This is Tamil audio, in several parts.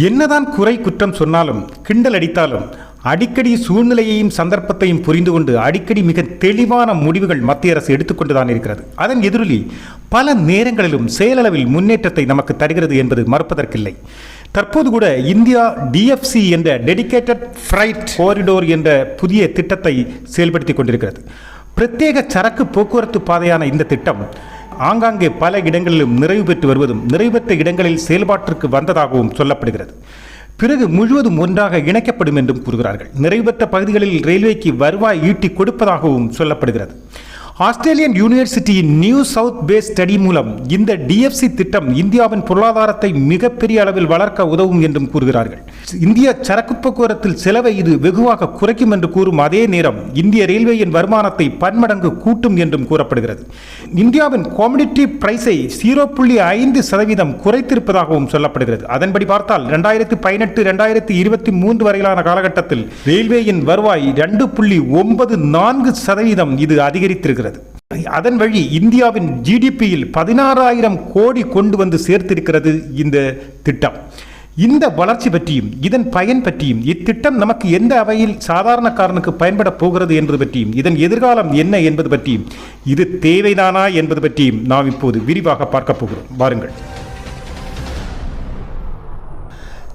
என்னதான் குறை குற்றம் சொன்னாலும் கிண்டல் அடித்தாலும் அடிக்கடி சூழ்நிலையையும் சந்தர்ப்பத்தையும் புரிந்து கொண்டு அடிக்கடி மிக தெளிவான முடிவுகள் மத்திய அரசு எடுத்துக்கொண்டுதான் இருக்கிறது. அதன் எதிரொலி பல நேரங்களிலும் செயலளவில் முன்னேற்றத்தை நமக்கு தருகிறது என்பது மறுப்பதற்கில்லை. தற்போது கூட இந்தியா டிஎஃப்சி என்ற டெடிகேட்டட் ஃப்ரைட் கோரிடோர் என்ற புதிய திட்டத்தை செயல்படுத்தி கொண்டிருக்கிறது. பிரத்யேக சரக்கு போக்குவரத்து பாதையான இந்த திட்டம் ஆங்காங்கே பல இடங்களிலும் நிறைவு பெற்று வருவதும் நிறைவு பெற்ற இடங்களில் செயல்பாட்டிற்கு வந்ததாகவும் சொல்லப்படுகிறது. பிறகு முழுவதும் ஒன்றாக இணைக்கப்படும் என்றும் கூறுகிறார்கள். நிறைவு பெற்ற பகுதிகளில் ரயில்வேக்கு வருவாய் ஈட்டி கொடுப்பதாகவும் சொல்லப்படுகிறது. ஆஸ்திரேலியன் யூனிவர்சிட்டியின் நியூ சவுத் பேஸ் ஸ்டடி மூலம் இந்த டிஎஃப்சி திட்டம் இந்தியாவின் பொருளாதாரத்தை மிகப்பெரிய அளவில் வளர்க்க உதவும் என்றும் கூறுகிறார்கள். இந்திய சரக்கு போக்குவரத்தில் செலவை இது வெகுவாக குறைக்கும் என்று கூறும் அதே நேரம் இந்திய ரயில்வேயின் வருமானத்தை பன்மடங்கு கூட்டும் என்றும் கூறப்படுகிறது. இந்தியாவின் காமடிட்டி பிரைஸை ஜீரோ புள்ளி ஐந்து சதவீதம் குறைத்திருப்பதாகவும் சொல்லப்படுகிறது. அதன்படி பார்த்தால் இரண்டாயிரத்தி பதினெட்டு இரண்டாயிரத்தி இருபத்தி மூன்று வரையிலான காலகட்டத்தில் ரயில்வேயின் வருவாய் ரெண்டு புள்ளி ஒன்பது நான்கு சதவீதம் இது அதிகரித்திருக்கிறது. அதன் வழி இந்தியாவின் ஜிடிபியில் பதினாறாயிரம் கோடி கொண்டு வந்து சேர்த்திருக்கிறது இந்த திட்டம். இந்த வளர்ச்சி பற்றியும் இதன் பயன் பற்றியும் இத்திட்டம் நமக்கு எந்த அவையில் சாதாரணக்காரனுக்கு பயன்பட போகிறது என்பது பற்றியும் இதன் எதிர்காலம் என்ன என்பது பற்றியும் இது தேவைதானா என்பது பற்றியும் நாம் இப்போது விரிவாக பார்க்க போகிறோம். வாருங்கள்.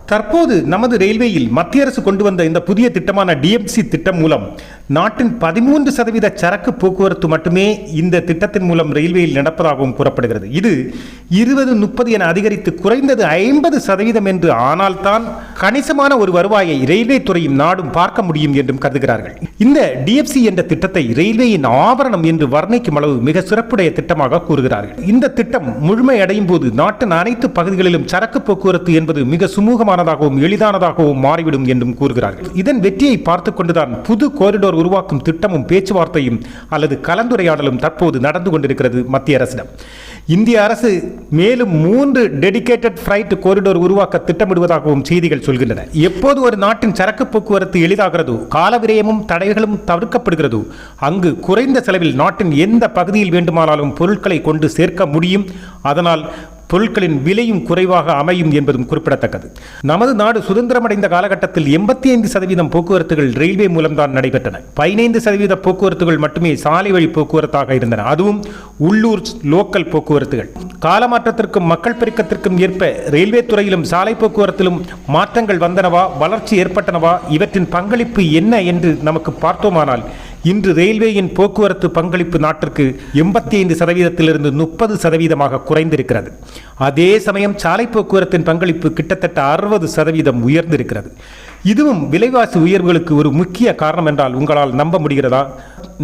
தற்போது நமது ரயில்வேயில் மத்திய அரசு கொண்டு வந்த இந்த புதிய திட்டமான டிஎம்சி திட்டம் மூலம் நாட்டின் பதிமூன்று சதவீத சரக்கு போக்குவரத்து மட்டுமே இந்த திட்டத்தின் மூலம் ரயில்வேயில் நடப்பதாகவும் கூறப்படுகிறது. இது இருபது முப்பது என அதிகரித்து குறைந்தது ஐம்பது சதவீதம் என்று ஆனால்தான் கணிசமான ஒரு வருவாயை ரயில்வே துறையும் நாடும் பார்க்க முடியும் என்றும் கருதுகிறார்கள். இந்த டிஎஃப்சி என்ற திட்டத்தை ரயில்வேயின் ஆபரணம் என்று வர்ணிக்கும் அளவு மிக சிறப்புடைய திட்டமாக கூறுகிறார்கள். இந்த திட்டம் முழுமை அடையும் போது நாட்டின் அனைத்து பகுதிகளிலும் சரக்கு போக்குவரத்து என்பது மிக சுமூகமானதாகவும் எளிதானதாகவும் மாறிவிடும் என்றும் கூறுகிறார்கள். இதன் வெற்றியை பார்த்துக் கொண்டுதான் புது கோரிடோர் உருவாக்கும் திட்டமும் பேச்சுவார்த்தையும் அல்லது கலந்துரையாடலும் தற்போது நடந்து கொண்டிருக்கிறது மத்திய அரசிடம். இந்திய அரசு மேலும் மூன்று டெடிகேட்டட் ஃப்ரைட் கோரிடோர் உருவாக்க திட்டமிடுவதாகவும் செய்திகள் சொல்கின்றன. எப்போது ஒரு நாட்டின் சரக்கு போக்குவரத்து எளிதாகிறதோ கால விரயமும் தடைகளும் தவிர்க்கப்படுகிறதோ அங்கு குறைந்த செலவில் நாட்டின் எந்த பகுதியில் வேண்டுமானாலும் பொருட்களை கொண்டு சேர்க்க முடியும். அதனால் பொருட்களின் விலையும் குறைவாக அமையும் என்பதும் குறிப்பிடத்தக்கது. நமது நாடு சுதந்திரமடைந்த காலகட்டத்தில் எண்பத்தி ஐந்து சதவீதம் போக்குவரத்துகள் ரயில்வே மூலம்தான் நடைபெற்றன. பதினைந்து சதவீத போக்குவரத்துகள் மட்டுமே சாலை வழி போக்குவரத்தாக இருந்தன. அதுவும் உள்ளூர் லோக்கல் போக்குவரத்துகள். காலமாற்றத்திற்கும் மக்கள் பெருக்கத்திற்கும் ஏற்ப ரயில்வே துறையிலும் சாலை போக்குவரத்திலும் மாற்றங்கள் வந்தனவா வளர்ச்சி ஏற்பட்டனவா இவற்றின் பங்களிப்பு என்ன என்று நமக்கு பார்த்தோமானால் இன்று ரயில்வேயின் போக்குவரத்து பங்களிப்பு நாட்டிற்கு எண்பத்தி ஐந்து சதவீதத்திலிருந்து முப்பது சதவீதமாக குறைந்திருக்கிறது. அதே சமயம் சாலை போக்குவரத்தின் பங்களிப்பு கிட்டத்தட்ட அறுபது சதவீதம் உயர்ந்திருக்கிறது. இதுவும் விலைவாசி உயர்வுகளுக்கு ஒரு முக்கிய காரணம் என்றால் உங்களால் நம்ப முடிகிறதா?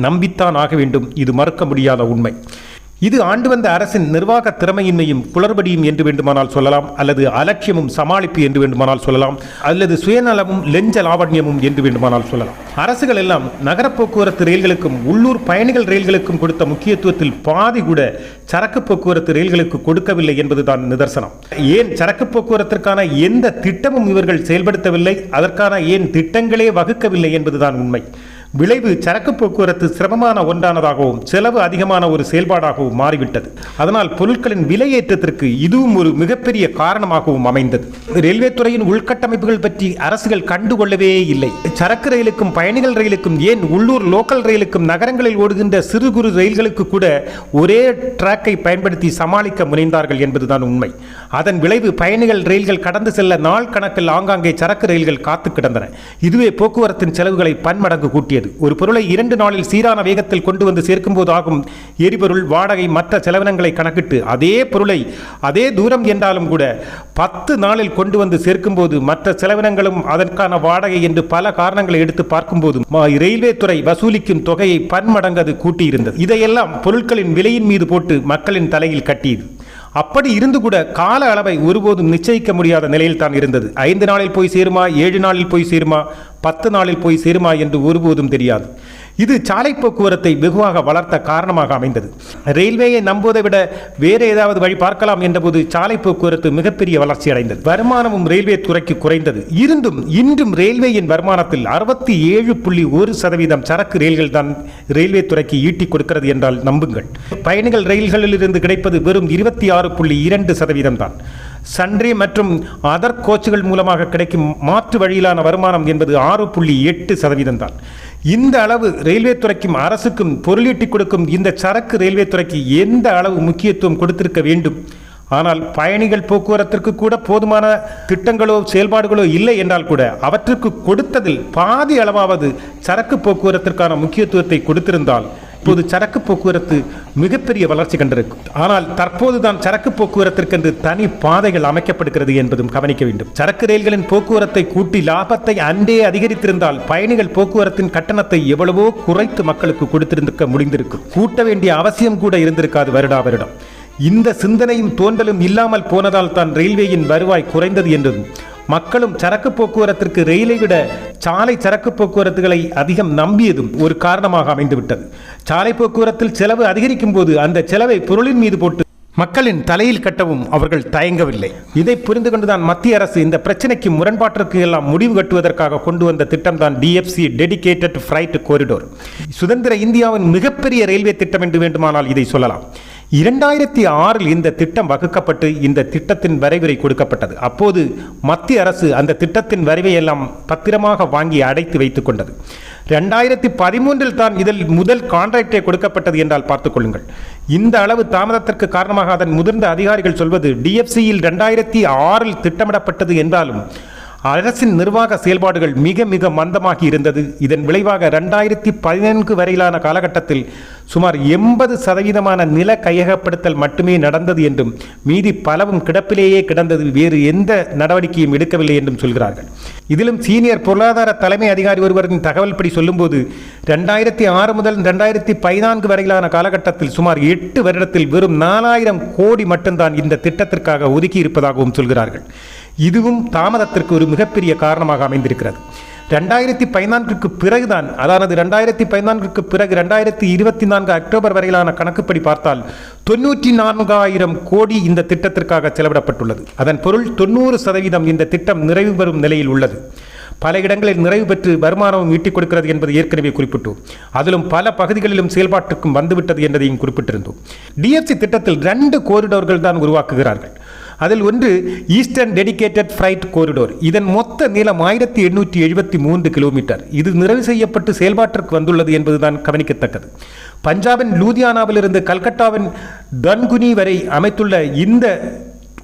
நம்பித்தான் ஆக வேண்டும். இது மறுக்க முடியாத உண்மை. இது ஆண்டு வந்த அரசின் நிர்வாக திறமையின்மையும் குளறுபடியும் என்று வேண்டுமானால் சொல்லலாம் அல்லது அலட்சியமும் சமாளிப்பு என்று வேண்டுமானால் சொல்லலாம் அல்லது சுயநலமும் லெஞ்ச லாவண்யமும் என்று வேண்டுமானால் சொல்லலாம். அரசுகள் எல்லாம் நகர போக்குவரத்து ரயில்களுக்கும் உள்ளூர் பயணிகள் ரயில்களுக்கும் கொடுத்த முக்கியத்துவத்தில் பாதி கூட சரக்கு போக்குவரத்து ரயில்களுக்கு கொடுக்கவில்லை என்பதுதான் நிதர்சனம். ஏன் சரக்கு போக்குவரத்திற்கான எந்த திட்டமும் இவர்கள் செயல்படுத்தவில்லை அதற்கான ஏன் திட்டங்களே வகுக்கவில்லை என்பதுதான் உண்மை. விளைவு சரக்கு போக்குவரத்து சிரமமான ஒன்றானதாகவும் செலவு அதிகமான ஒரு செயல்பாடாகவும் மாறிவிட்டது. அதனால் பொருட்களின் விலையேற்றத்திற்கு இதுவும் ஒரு மிகப்பெரிய காரணமாகவும் அமைந்தது. ரயில்வே துறையின் உள்கட்டமைப்புகள் பற்றி அரசுகள் கண்டுகொள்ளவே இல்லை. சரக்கு ரயிலுக்கும் பயணிகள் ரயிலுக்கும் ஏன் உள்ளூர் லோக்கல் ரயிலுக்கும் நகரங்களில் ஓடுகின்ற சிறு குறு ரயில்களுக்கு கூட ஒரே டிராக்கை பயன்படுத்தி சமாளிக்க முனைந்தார்கள் என்பதுதான் உண்மை. அதன் விளைவு பயணிகள் ரயில்கள் கடந்து செல்ல நாள் கணக்கில் ஆங்காங்கே சரக்கு ரயில்கள் காத்து கிடந்தன. இதுவே போக்குவரத்தின் செலவுகளை பன்மடங்கு கூட்டியது. ஒரு பொருளை இரண்டு நாளில் சீரான வேகத்தில் கொண்டு வந்து சேர்க்கும்போது ஆகும் எரிபொருள் வாடகை மற்ற செலவினங்களை கணக்கிட்டு. அதே பொருளை அதே தூரம் என்றாலும் கூட பத்து நாளில் கொண்டு வந்து சேர்க்கும்போது மற்ற செலவினங்களும் அதற்கான வாடகை என்று பல காரணங்களை எடுத்து பார்க்கும்போது ரயில்வே துறை வசூலிக்கும் தொகையை பன்மடங்கு அது கூட்டியிருந்தது. இதையெல்லாம் பொருட்களின் விலையின் மீது போட்டு மக்களின் தலையில் கட்டியது. அப்படி இருந்து கூட கால அளவை ஒருபோதும் நிச்சயிக்க முடியாத நிலையில் தான் இருந்தது. ஐந்து நாளில் போய் சேருமா ஏழு நாளில் போய் சேருமா பத்து நாளில் போய் சேருமா என்று ஒருபோதும் தெரியாது. இது சாலை போக்குவரத்தை வெகுவாக வளர்த்த காரணமாக அமைந்தது. ரயில்வேயை நம்புவதை விட வேறு ஏதாவது வழி பார்க்கலாம் என்றபோது சாலை போக்குவரத்து மிகப்பெரிய வளர்ச்சி அடைந்தது. வருமானமும் ரயில்வே துறைக்கு குறைந்தது. இருந்தும் இன்றும் ரயில்வேயின் வருமானத்தில் அறுபத்தி ஏழு புள்ளி ஒரு சதவீதம் சரக்கு ரயில்கள் தான் ரயில்வே துறைக்கு ஈட்டிக் கொடுக்கிறது என்றால் நம்புங்கள். பயணிகள் ரயில்களில் இருந்து கிடைப்பது வெறும் இருபத்தி ஆறு புள்ளி இரண்டு சதவீதம் தான். சன்றி மற்றும் அதர் கோச்சுகள் மூலமாக கிடைக்கும் மாற்று வழியிலான வருமானம் என்பது ஆறு புள்ளி எட்டு சதவீதம் தான். இந்த அளவு ரயில்வே துறைக்கும் அரசுக்கும் பொருளீட்டி கொடுக்கும் இந்த சரக்கு ரயில்வே துறைக்கு எந்த அளவு முக்கியத்துவம் கொடுத்திருக்க வேண்டும்? ஆனால் பயணிகள் போக்குவரத்திற்கு கூட போதுமான திட்டங்களோ செயல்பாடுகளோ இல்லை என்றால் கூட அவற்றுக்கு கொடுத்ததில் பாதி அளவாவது சரக்கு போக்குவரத்திற்கான முக்கியத்துவத்தை கொடுத்திருந்தால் இப்போது சரக்கு போக்குவரத்து மிகப்பெரிய வளர்ச்சி கண்டிருக்கும். ஆனால் தற்போதுதான் சரக்கு போக்குவரத்திற்கென்று தனி பாதைகள் அமைக்கப்படுகிறது என்பதும் கவனிக்க வேண்டும். சரக்கு ரயில்களின் போக்குவரத்தை கூட்டி லாபத்தை அன்றே அதிகரித்திருந்தால் பயணிகள் போக்குவரத்தின் கட்டணத்தை எவ்வளவோ குறைத்து மக்களுக்கு கொடுத்திருந்திருக்க முடிந்திருக்கும். கூட்ட வேண்டிய அவசியம் கூட இருந்திருக்காது வருடா வருடம். இந்த சிந்தனையும் தோன்றலும் இல்லாமல் போனதால் தான் ரயில்வேயின் வருவாய் குறைந்தது என்றதும் மக்களும் சரக்கு போக்குவரத்திற்கு ரயிலை விட சாலை சரக்கு போக்குவரத்துகளை அதிகம் நம்பியதும் ஒரு காரணமாக அமைந்துவிட்டது. சாலை போக்குவரத்தில் செலவு அதிகரிக்கும் போது அந்த செலவை பொருளின் மீது போட்டு மக்களின் தலையில் கட்டவும் அவர்கள் தயங்கவில்லை. இதை புரிந்து கொண்டுதான் மத்திய அரசு இந்த பிரச்சனைக்கு முரண்பாட்டிற்கு எல்லாம் முடிவு கட்டுவதற்காக கொண்டு வந்த திட்டம் தான் டிஎஃப்சி டெடிகேட்டட் ஃப்ரைட் கோரிடோர் சுதந்திர இந்தியாவின் மிகப்பெரிய ரயில்வே திட்டம் என்று வேண்டுமானால் இதை சொல்லலாம். இரண்டாயிரத்தி ஆறில் இந்த திட்டம் வகுக்கப்பட்டு இந்த திட்டத்தின் வரைவுரை கொடுக்கப்பட்டது. அப்போது மத்திய அரசு அந்த திட்டத்தின் வரைவை எல்லாம் பத்திரமாக வாங்கி அடைத்து வைத்துக் கொண்டது. ரெண்டாயிரத்தி பதிமூன்றில் தான் இதில் முதல் கான்ட்ராக்டே கொடுக்கப்பட்டது என்றால் பார்த்துக்கொள்ளுங்கள் இந்த அளவு தாமதத்திற்கு காரணமாக அதன் முதிர்ந்த அதிகாரிகள் சொல்வது டிஎஃப்சியில் ரெண்டாயிரத்தி ஆறில் திட்டமிடப்பட்டது என்றாலும் அரசின் நிர்வாக செயல்பாடுகள் மிக மிக மந்தமாகி இருந்தது. இதன் விளைவாக ரெண்டாயிரத்தி பதினான்கு வரையிலான காலகட்டத்தில் சுமார் எண்பது சதவீதமான நில கையகப்படுத்தல் மட்டுமே நடந்தது என்றும் மீதி பலவும் கிடப்பிலேயே கிடந்தது வேறு எந்த நடவடிக்கையும் எடுக்கவில்லை என்றும் சொல்கிறார்கள். இதிலும் சீனியர் பொருளாதார தலைமை அதிகாரி ஒருவரின் தகவல்படி சொல்லும்போது ரெண்டாயிரத்தி ஆறு முதல் ரெண்டாயிரத்தி பதினான்கு வரையிலான காலகட்டத்தில் சுமார் எட்டு வருடத்தில் வெறும் நாலாயிரம் கோடி மட்டும்தான் இந்த திட்டத்திற்காக ஒதுக்கி இருப்பதாகவும் சொல்கிறார்கள். இதுவும் தாமதத்திற்கு ஒரு மிகப்பெரிய காரணமாக அமைந்திருக்கிறது. ரெண்டாயிரத்தி பதினான்குக்கு பிறகுதான் அதாவது ரெண்டாயிரத்தி பதினான்குக்கு பிறகு ரெண்டாயிரத்தி இருபத்தி நான்கு அக்டோபர் வரையிலான கணக்குப்படி பார்த்தால் தொண்ணூற்றி நான்காயிரம் கோடி இந்த திட்டத்திற்காக செலவிடப்பட்டுள்ளது. அதன் பொருள் தொண்ணூறு சதவீதம் இந்த திட்டம் நிறைவு பெறும் நிலையில் உள்ளது. பல இடங்களில் நிறைவு பெற்று வருமானமும் ஈட்டிக் கொடுக்கிறது என்பது ஏற்கனவே குறிப்பிட்டோம் அதிலும் பல பகுதிகளிலும் செயல்பாட்டுக்கும் வந்துவிட்டது என்பதையும் குறிப்பிட்டிருந்தோம். டிஎஃப்சி திட்டத்தில் ரெண்டு கோரிடோர்கள் தான் உருவாக்குகிறார்கள். அதில் ஒன்று ஈஸ்டர்ன் டெடிகேட்டட் ஃப்ரைட் கோரிடோர் இதன் மொத்த நீளம் ஆயிரத்தி எண்ணூற்றி எழுபத்தி மூன்று கிலோமீட்டர். இது நிறைவு செய்யப்பட்டு செயல்பாட்டிற்கு வந்துள்ளது என்பதுதான் கவனிக்கத்தக்கது. பஞ்சாபின் லூதியானாவிலிருந்து கல்கட்டாவின் தன்குனி வரை அமைத்துள்ள இந்த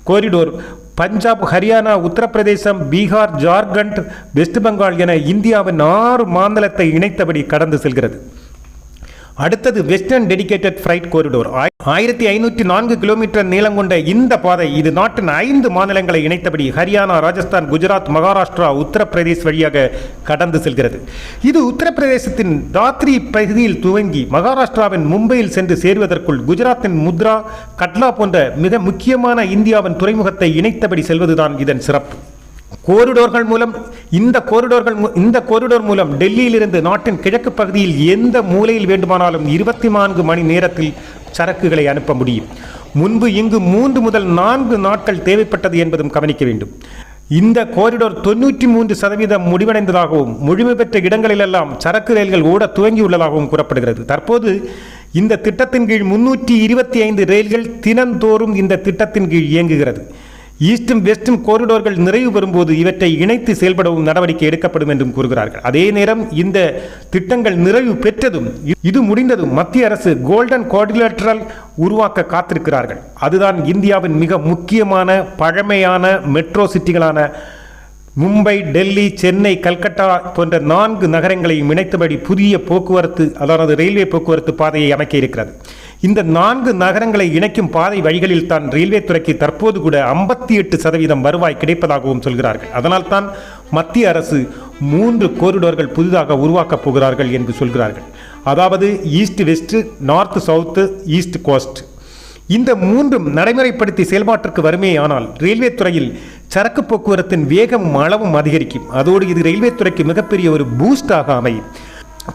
கோரிடோர் பஞ்சாப் ஹரியானா உத்தரப்பிரதேசம் பீகார் ஜார்க்கண்ட் வெஸ்ட் பெங்கால் என இந்தியாவின் ஆறு மாநிலத்தை இணைத்தபடி கடந்து செல்கிறது. அடுத்தது வெஸ்டர்ன் டெடிகேட்டட் ஃப்ரைட் கோரிடோர் ஆயிரத்தி ஐநூற்றி நான்கு கிலோமீட்டர் நீளம் கொண்ட இந்த பாதை இது நாட்டின் ஐந்து மாநிலங்களை இணைத்தபடி ஹரியானா ராஜஸ்தான் குஜராத் மகாராஷ்டிரா உத்தரப்பிரதேஷ் வழியாக கடந்து செல்கிறது. இது உத்தரப்பிரதேசத்தின் தாத்ரி பகுதியில் துவங்கி மகாராஷ்டிராவின் மும்பையில் சென்று சேருவதற்குள் குஜராத்தின் முத்ரா கட்லா போன்ற மிக முக்கியமான இந்தியாவின் துறைமுகத்தை இணைத்தபடி செல்வதுதான் இதன் சிறப்பு. கோரிடோர்கள் மூலம் இந்த கோரிடோர்கள் இந்த கோரிடோர் மூலம் டெல்லியிலிருந்து நாட்டின் கிழக்கு பகுதியில் எந்த மூலையில் வேண்டுமானாலும் இருபத்தி நான்கு மணி நேரத்தில் சரக்குகளை அனுப்ப முடியும். முன்பு இங்கு மூன்று முதல் நான்கு நாட்கள் தேவைப்பட்டது என்பதும் கவனிக்க வேண்டும். இந்த கோரிடோர் தொண்ணூற்றி மூன்று சதவீதம் முடிவடைந்ததாகவும் முழுமை பெற்ற இடங்களிலெல்லாம் சரக்கு ரயில்கள் ஓட துவங்கியுள்ளதாகவும் கூறப்படுகிறது. தற்போது இந்த திட்டத்தின் கீழ் முன்னூற்றி இருபத்தி ஐந்து ரயில்கள் தினந்தோறும் இந்த திட்டத்தின் கீழ் இயங்குகிறது. ஈஸ்டும் வெஸ்டும் கோரிடோர்கள் நிறைவு பெறும்போது இவற்றை இணைத்து செயல்படவும் நடவடிக்கை எடுக்கப்படும் என்றும் கூறுகிறார்கள். அதே நேரம் இந்த திட்டங்கள் நிறைவு பெற்றதும் இது முடிந்ததும் மத்திய அரசு கோல்டன் கோஆர்டினேட்டரல் உருவாக்க காத்திருக்கிறார்கள். அதுதான் இந்தியாவின் மிக முக்கியமான பழமையான மெட்ரோ சிட்டிகளான மும்பை டெல்லி சென்னை கல்கட்டா போன்ற நான்கு நகரங்களையும் இணைத்தபடி புதிய போக்குவரத்து அதாவது ரயில்வே போக்குவரத்து பாதையை அமைக்க இருக்கிறது. இந்த நான்கு நகரங்களை இணைக்கும் பாதை வழிகளில் தான் ரயில்வே துறைக்கு தற்போது கூட ஐம்பத்தி எட்டு சதவீதம் வருவாய் கிடைப்பதாகவும் சொல்கிறார்கள். அதனால்தான் மத்திய அரசு மூன்று கோரிடோர்கள் புதிதாக உருவாக்கப் போகிறார்கள் என்று சொல்கிறார்கள். அதாவது east west north south east coast இந்த மூன்றும் நடைமுறைப்படுத்தி செயல்பாட்டிற்கு வருமே ஆனால் ரயில்வே துறையில் சரக்கு போக்குவரத்தின் வேகமும் அளவும் அதிகரிக்கும். அதோடு இது ரயில்வே துறைக்கு மிகப்பெரிய ஒரு பூஸ்டாக அமையும்.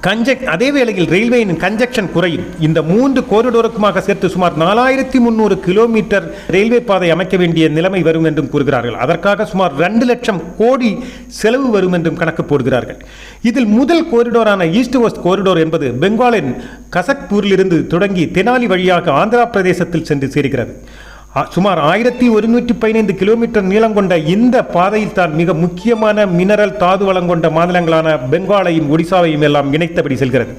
கஞ்சக் அதே வேளையில் ரயில்வேயின் கன்ஜெக்ஷன் குறையும். இந்த மூன்று கோரிடோருக்குமாக சேர்த்து சுமார் நாலாயிரத்தி முந்நூறு கிலோமீட்டர் ரயில்வே பாதை அமைக்க வேண்டிய நிலைமை வரும் என்றும் கூறுகிறார்கள். அதற்காக சுமார் ரெண்டு லட்சம் கோடி செலவு வரும் என்றும் கணக்கு போடுகிறார்கள். இதில் முதல் கோரிடோரான ஈஸ்ட் வெஸ்ட் கோரிடோர் என்பது பெங்காலின் கசக்பூரிலிருந்து தொடங்கி தெனாலி வழியாக ஆந்திரா பிரதேசத்தில் சென்று சேர்கிறது. சுமார் ஆயிரத்தி ஒருநூற்றி பதினைந்து கிலோமீட்டர் நீளம் கொண்ட இந்த பாதையில் தான் மிக முக்கியமான மினரல் தாது வளம் கொண்ட மாநிலங்களான பெங்காலையும் ஒடிசாவையும் எல்லாம் இணைத்தபடி செல்கிறது.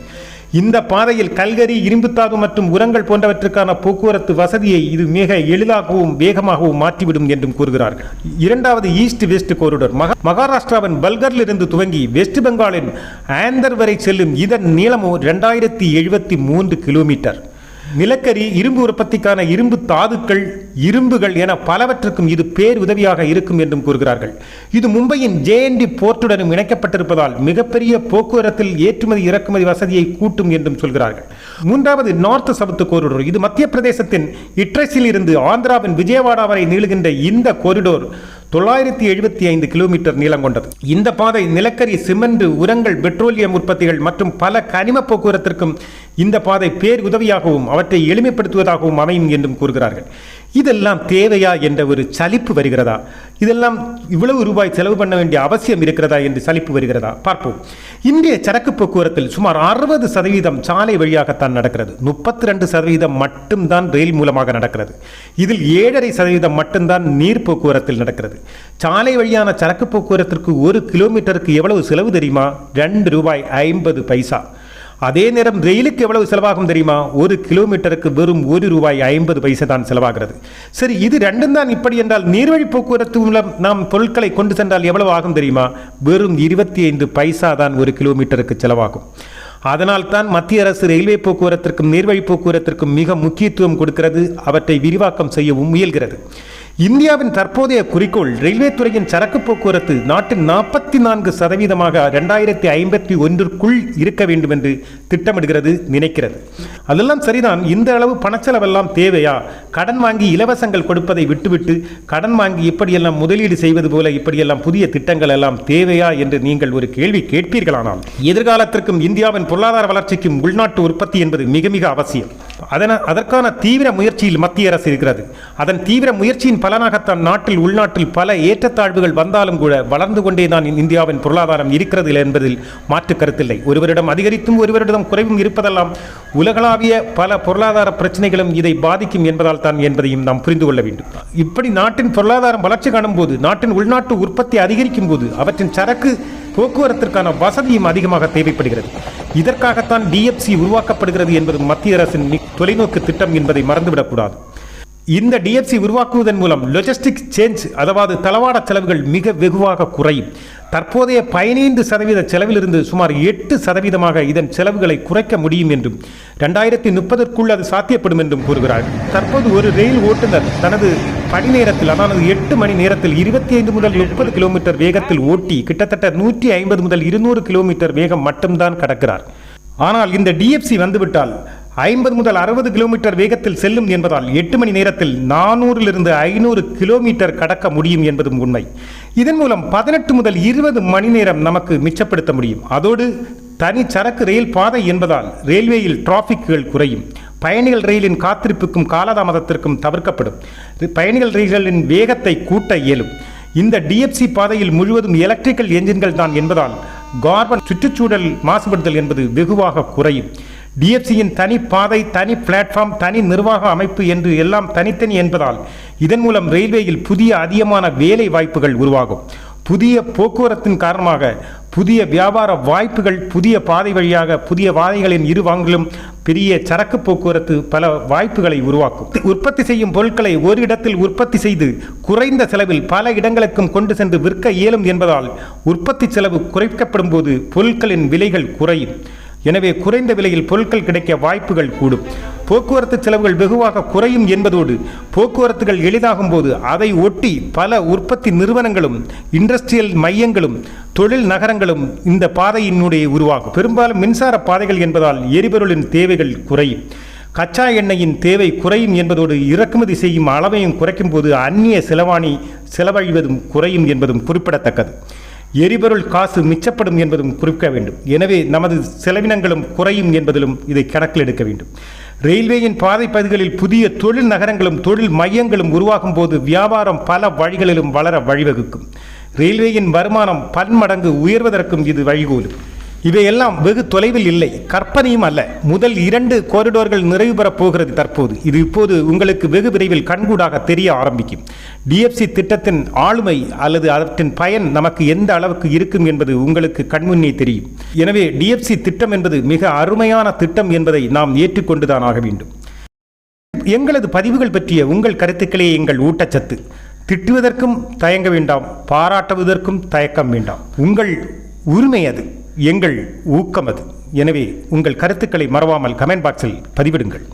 இந்த பாதையில் கல்கரி இரும்புத்தாது மற்றும் உரங்கள் போன்றவற்றுக்கான போக்குவரத்து வசதியை இது மிக எளிதாகவும் வேகமாகவும் மாற்றிவிடும் என்றும் கூறுகிறார்கள். இரண்டாவது ஈஸ்ட் வெஸ்ட் கோரிடோர் மகாராஷ்டிராவின் பல்கரிலிருந்து துவங்கி வெஸ்ட் பெங்காலின் ஆந்தர் வரை செல்லும் இதன் நீளமும் ரெண்டாயிரத்தி எழுபத்தி மூன்று கிலோமீட்டர் நிலக்கரி இரும்பு உற்பத்திக்கான இரும்பு தாதுக்கள் இரும்புகள் என பலவற்றுக்கும் இது பேர் உதவியாக இருக்கும் என்றும் கூறுகிறார்கள். இது மும்பையின் ஜேஎன்டி போர்ட்டுடனும் இணைக்கப்பட்டிருப்பதால் மிகப்பெரிய போக்குவரத்தில் ஏற்றுமதி இறக்குமதி வசதியை கூட்டும் என்றும் சொல்கிறார்கள். மூன்றாவது நார்த் சவுத் கோரிடோர் இது மத்திய பிரதேசத்தின் இட்ரஸில் இருந்து ஆந்திராவின் விஜயவாடா வரை நீளுகின்ற இந்த கோரிடோர் தொள்ளாயிரத்தி எழுபத்தி ஐந்து கிலோமீட்டர் நீளம் கொண்டது. இந்த பாதை நிலக்கரி சிமெண்ட் உரங்கள் பெட்ரோலியம் உற்பத்திகள் மற்றும் பல கனிம போக்குவரத்திற்கும் இந்த பாதை பேர் உதவியாகவும் அவற்றை எளிமைப்படுத்துவதாகவும் அமையும் என்றும் கூறுகிறார்கள். இதெல்லாம் தேவையா என்ற ஒரு சலிப்பு வருகிறதா? இதெல்லாம் இவ்வளவு ரூபாய் செலவு பண்ண வேண்டிய அவசியம் இருக்கிறதா என்று சலிப்பு வருகிறதா? பார்ப்போம். இந்திய சரக்கு போக்குவரத்தில் சுமார் அறுபது சதவீதம் சாலை வழியாகத்தான் நடக்கிறது. முப்பத்தி ரெண்டு சதவீதம் மட்டும்தான் ரயில் மூலமாக நடக்கிறது. இதில் ஏழரை சதவீதம் மட்டும்தான் நீர் போக்குவரத்தில் நடக்கிறது. சாலை வழியான சரக்கு போக்குவரத்திற்கு ஒரு கிலோமீட்டருக்கு எவ்வளவு செலவு தெரியுமா? ரெண்டு ரூபாய் ஐம்பது பைசா. அதே நேரம் ரயிலுக்கு எவ்வளவு செலவாகும் தெரியுமா? ஒரு கிலோமீட்டருக்கு வெறும் ஒரு ரூபாய் ஐம்பது பைசா தான் செலவாகிறது. சரி இது ரெண்டும் தான் இப்படி என்றால் நீர்வழி போக்குவரத்து மூலம் நாம் பொருட்களை கொண்டு சென்றால் எவ்வளவு ஆகும் தெரியுமா? வெறும் இருபத்தி ஐந்து பைசா தான் ஒரு கிலோமீட்டருக்கு செலவாகும். அதனால் தான் மத்திய அரசு ரயில்வே போக்குவரத்திற்கும் நீர்வழி போக்குவரத்திற்கும் மிக முக்கியத்துவம் கொடுக்கிறது. அவற்றை விரிவாக்கம் செய்யவும் முயல்கிறது. இந்தியாவின் தற்போதைய குறிக்கோள் ரயில்வே துறையின் சரக்கு போக்குவரத்து நாட்டின் நாற்பத்தி நான்கு சதவீதமாக ரெண்டாயிரத்தி ஐம்பத்தி ஒன்றிற்குள் இருக்க வேண்டும் என்று திட்டமிடுகிறது நினைக்கிறது. அதெல்லாம் சரிதான். இந்த அளவு பணச்செலவெல்லாம் தேவையா? கடன் வாங்கி இலவசங்கள் கொடுப்பதை விட்டுவிட்டு கடன் வாங்கி இப்படியெல்லாம் முதலீடு செய்வது போல இப்படியெல்லாம் புதிய திட்டங்கள் எல்லாம் தேவையா என்று நீங்கள் ஒரு கேள்வி கேட்பீர்களானால்? எதிர்காலத்திற்கும் இந்தியாவின் பொருளாதார வளர்ச்சிக்கும் உள்நாட்டு உற்பத்தி என்பது மிக மிக அவசியம். அதன அதற்கான தீவிர முயற்சியில் மத்திய அரசு இருக்கிறது. அதன் தீவிர முயற்சியின் பலனாகத்தான் நாட்டில் உள்நாட்டில் பல ஏற்றத்தாழ்வுகள் வந்தாலும் கூட வளர்ந்து கொண்டே தான் இந்தியாவின் பொருளாதாரம் இருக்கிறது என்பதில் மாற்று கருத்தில்லை. ஒருவரிடம் அதிகரித்தும் ஒருவரிடம் குறைவும் இருப்பதெல்லாம் உலகளாவிய பல பொருளாதார பிரச்சனைகளும் இதை பாதிக்கும் என்பதால் தான் என்பதையும் நாம் புரிந்து கொள்ள வேண்டும். இப்படி நாட்டின் பொருளாதாரம் வளர்ச்சி காணும் போது நாட்டின் உள்நாட்டு உற்பத்தி அதிகரிக்கும் போது அவற்றின் சரக்கு போக்குவரத்திற்கான வசதியும் அதிகமாக தேவைப்படுகிறது. இதற்காகத்தான் டிஎஃப்சி உருவாக்கப்படுகிறது என்பது மத்திய அரசின் தொலைநோக்கு திட்டம் என்பதை மறந்துவிடக்கூடாது. இந்த டிஎஃப்சி உருவாக்குவதன் மூலம் லொஜிஸ்டிக் சேஞ்ச் அதாவது தளவாட செலவுகள் மிக வெகுவாக குறையும். தற்போதைய பதினைந்து சதவீத செலவிலிருந்து சுமார் எட்டு சதவீதமாக இதன் செலவுகளை குறைக்க முடியும் என்றும் ரெண்டாயிரத்தி முப்பதற்குள் அது சாத்தியப்படும் என்றும் கூறுகிறார். தற்போது ஒரு ரயில் ஓட்டுநர் தனது பணி நேரத்தில் அதாவது எட்டு மணி நேரத்தில் இருபத்தி ஐந்து முதல் முப்பது கிலோமீட்டர் வேகத்தில் ஓட்டி கிட்டத்தட்ட நூற்றி ஐம்பது முதல் இருநூறு கிலோமீட்டர் வேகம் மட்டும்தான் கடக்கிறார். ஆனால் இந்த டிஎஃப்சி வந்துவிட்டால் ஐம்பது முதல் அறுபது கிலோமீட்டர் வேகத்தில் செல்லும் என்பதால் எட்டு மணி நேரத்தில் நானூறிலிருந்து ஐநூறு கிலோமீட்டர் கடக்க முடியும் என்பதும் உண்மை. இதன் மூலம் பதினெட்டு முதல் இருபது மணி நேரம் நமக்கு மிச்சப்படுத்த முடியும். அதோடு தனி சரக்கு ரயில் பாதை என்பதால் ரயில்வேயில் டிராஃபிக்குகள் குறையும். பயணிகள் ரயிலின் காத்திருப்புக்கும் காலதாமதத்திற்கும் தவிர்க்கப்படும். பயணிகள் ரயில்களின் வேகத்தை கூட்ட இயலும். இந்த டிஎஃப்சி பாதையில் முழுவதும் எலக்ட்ரிக்கல் என்ஜின்கள் தான் என்பதால் கார்பன் சுற்றுச்சூழல் மாசுபடுதல் என்பது வெகுவாக குறையும். டிஎஃப்சியின் தனி பாதை தனி பிளாட்ஃபார்ம் தனி நிர்வாக அமைப்பு என்று எல்லாம் தனித்தனி என்பதால் இதன் மூலம் ரயில்வேயில் புதிய அதிகமான வேலை வாய்ப்புகள் உருவாகும். புதிய போக்குவரத்தின் காரணமாக புதிய வியாபார வாய்ப்புகள் புதிய பாதை வழியாக புதிய பாதைகளின் இரு வாங்கிலும் பெரிய சரக்கு போக்குவரத்து பல வாய்ப்புகளை உருவாக்கும். உற்பத்தி செய்யும் பொருட்களை ஒரு இடத்தில் உற்பத்தி செய்து குறைந்த செலவில் பல இடங்களுக்கும் கொண்டு சென்று விற்க இயலும் என்பதால் உற்பத்தி செலவு குறைக்கப்படும் போது பொருட்களின் விலைகள் குறையும். எனவே குறைந்த விலையில் பொருட்கள் கிடைக்க வாய்ப்புகள் கூடும். போக்குவரத்து செலவுகள் வெகுவாக குறையும் என்பதோடு போக்குவரத்துகள் எளிதாகும் போது அதை ஒட்டி பல உற்பத்தி நிறுவனங்களும் இண்டஸ்ட்ரியல் மையங்களும் தொழில் நகரங்களும் இந்த பாதையினுடைய உருவாகும். பெரும்பாலும் மின்சார பாதைகள் என்பதால் எரிபொருளின் தேவைகள் குறையும். கச்சா எண்ணெயின் தேவை குறையும் என்பதோடு இறக்குமதி செய்யும் அளவையும் குறைக்கும் போது அந்நிய செலவாணி செலவழிவதும் குறையும் என்பதும் குறிப்பிடத்தக்கது. எரிபொருள் காசு மிச்சப்படும் என்பதும் குறிக்க வேண்டும். எனவே நமது செலவினங்களும் குறையும் என்பதிலும் இதை கணக்கில் எடுக்க வேண்டும். ரயில்வேயின் பாதைப்பகுதிகளில் புதிய தொழில் நகரங்களும் தொழில் மையங்களும் உருவாகும் போது வியாபாரம் பல வழிகளிலும் வளர வழிவகுக்கும். ரயில்வேயின் வருமானம் பன்மடங்கு உயர்வதற்கும் இது வழிகோலும். இவையெல்லாம் வெகு தொலைவில் இல்லை. கற்பனையும் அல்ல. முதல் இரண்டு கோரிடோர்கள் நிறைவு பெறப் போகிறது தற்போது. இது இப்போது உங்களுக்கு வெகு விரைவில் கண்கூடாக தெரிய ஆரம்பிக்கும். டிஎஃப்சி திட்டத்தின் ஆளுமை அல்லது அவற்றின் பயன் நமக்கு எந்த அளவுக்கு இருக்கும் என்பது உங்களுக்கு கண்முன்னே தெரியும். எனவே டிஎஃப்சி திட்டம் என்பது மிக அருமையான திட்டம் என்பதை நாம் ஏற்றுக்கொண்டுதான் ஆக வேண்டும். எங்களது பதிவுகள் பற்றிய உங்கள் கருத்துக்களே எங்கள் ஊட்டச்சத்து. திட்டுவதற்கும் தயங்க வேண்டாம். பாராட்டுவதற்கும் தயக்கம் வேண்டாம். உங்கள் உரிமை அது. எங்கள் ஊக்கம் அது. எனவே உங்கள் கருத்துக்களை மறவாமல் கமெண்ட் பாக்ஸில் பதிவிடுங்கள்.